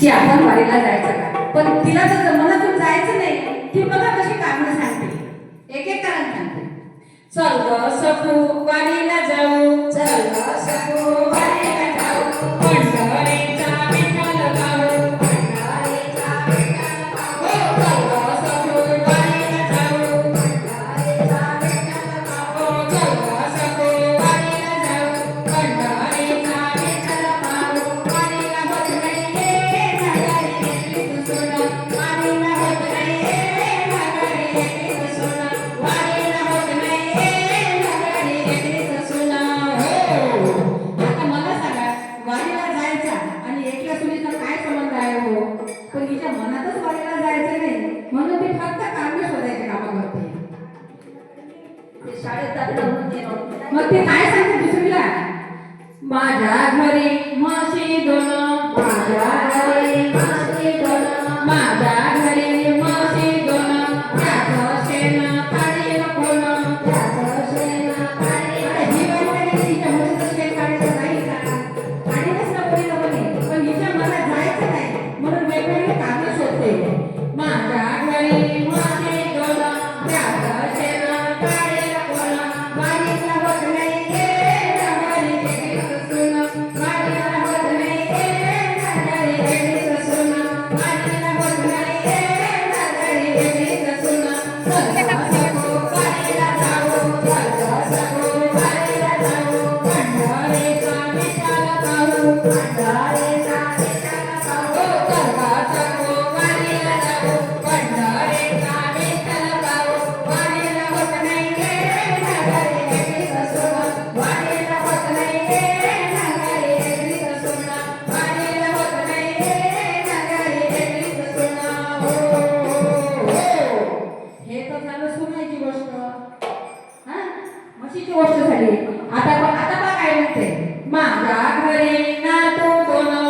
की आपण वारीला जायचं का? पण तिला तर मनातून जायचं नाही ती मला कशी कारण सांगते. एक एक कारण सांगते. चल सखू वारीला जाऊ. चल ग सखू वारीला जाऊ. पण मग ते काय सांगते दुसरीला? माझ्या घरी म्हशी दोन माझ्या घरी म्हशी दोन माझ्या घरी म्हशी दोन. त्याचं शेण पाणी कोण? त्याचं शेण पाणी झाली. आता आता काय म्हणते माझ्या घरी ना तो दोन